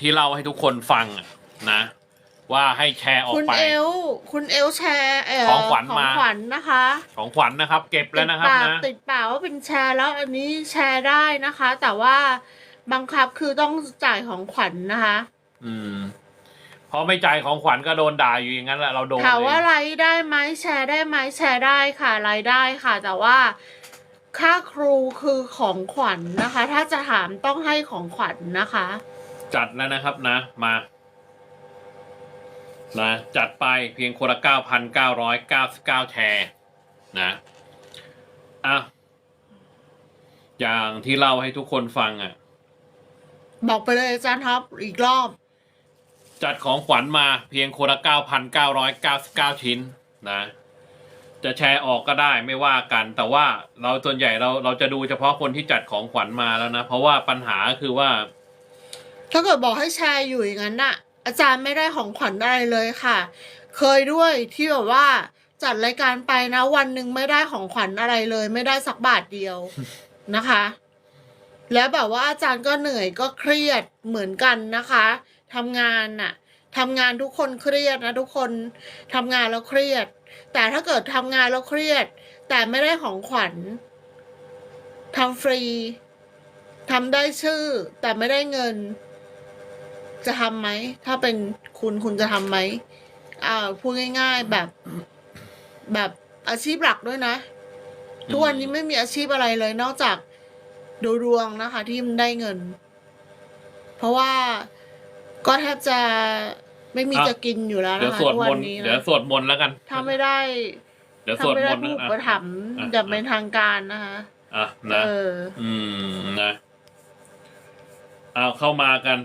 ที่เล่าให้ทุกคนฟังอะนะ ว่าให้แชร์ออกคุณไป เอล คุณเอลแชร์เออของขวัญของมาขวัญนะคะของขวัญนะครับ เก็บแล้วนะครับติดปากนะ ติดปากว่าเป็นแชร์แล้วอันนี้แชร์ได้นะคะ แต่ว่าบังคับคือต้องจ่ายของขวัญนะคะ อืมพอไม่จ่ายของขวัญก็โดนด่าอยู่อย่างนั้นแหละเราโดนถามว่าเอง ไลฟ์ได้ไหมแชร์ได้ไหมแชร์ได้ค่ะไลฟ์ได้ค่ะ แต่ว่าค่าครูคือของขวัญนะคะ ถ้าจะถามต้องให้ของขวัญนะคะ จัดแล้วนะครับนะมานะจัดไปเพียงคนละเก้าพันเก้าร้อยเก้าสิบเก้าแชร์นะอะอย่างที่เล่าให้ทุกคนฟังอะ บอกไปเลยอาจารย์ท็อปอีกรอบ จัดของขวัญมาเพียงคนละเก้าพันเก้าร้อยเก้าสิบเก้าชิ้นนะ จะแชร์ออกก็ได้ไม่ว่ากัน แต่ว่าเราส่วนใหญ่เราเราจะดูเฉพาะคนที่จัดของขวัญมาแล้วนะ เพราะว่าปัญหาคือว่า ถ้าเกิดบอกให้แชร์อยู่อย่างนั้นน่ะ อาจารย์ไม่ได้ของขวัญอะไรเลยค่ะ เคยด้วยที่แบบว่าจัดรายการไปนะ วันหนึ่งไม่ได้ของขวัญอะไรเลย ไม่ได้สักบาทเดียวนะคะ แล้วแบบว่าอาจารย์ก็เหนื่อยก็เครียดเหมือนกันนะคะทำงานน่ะทำงานทุกคนเครียดนะทุกคนทำงานแล้วเครียด แต่ถ้าเกิดทำงานแล้วเครียด แต่ไม่ได้ของขวัญทำฟรีทำได้ชื่อแต่ไม่ได้เงิน จะทำไหม ถ้าเป็นคุณคุณจะทำไหมอ่าพูดง่าย ๆแบบ แบบอาชีพหลักด้วยนะ ทุกวันนี้ไม่มีอาชีพอะไรเลย นอกจากดูดวงนะคะ ที่มันได้เงิน เพราะว่าก็แทบจะไม่มีอะ จะกินอยู่แล้วเดี๋ยวนะคะสวดทุกมวันต์นี้เดี๋ยวนะสวดมนต์แล้วกันถ้าไม่ได้เดี๋ยวสถ้าวดไม่มได้นต์ผู้อุนะปถัมภ์อะ จะเป็นทางการนะคะ อะเอนะออืมนะเอาเข้ามากัน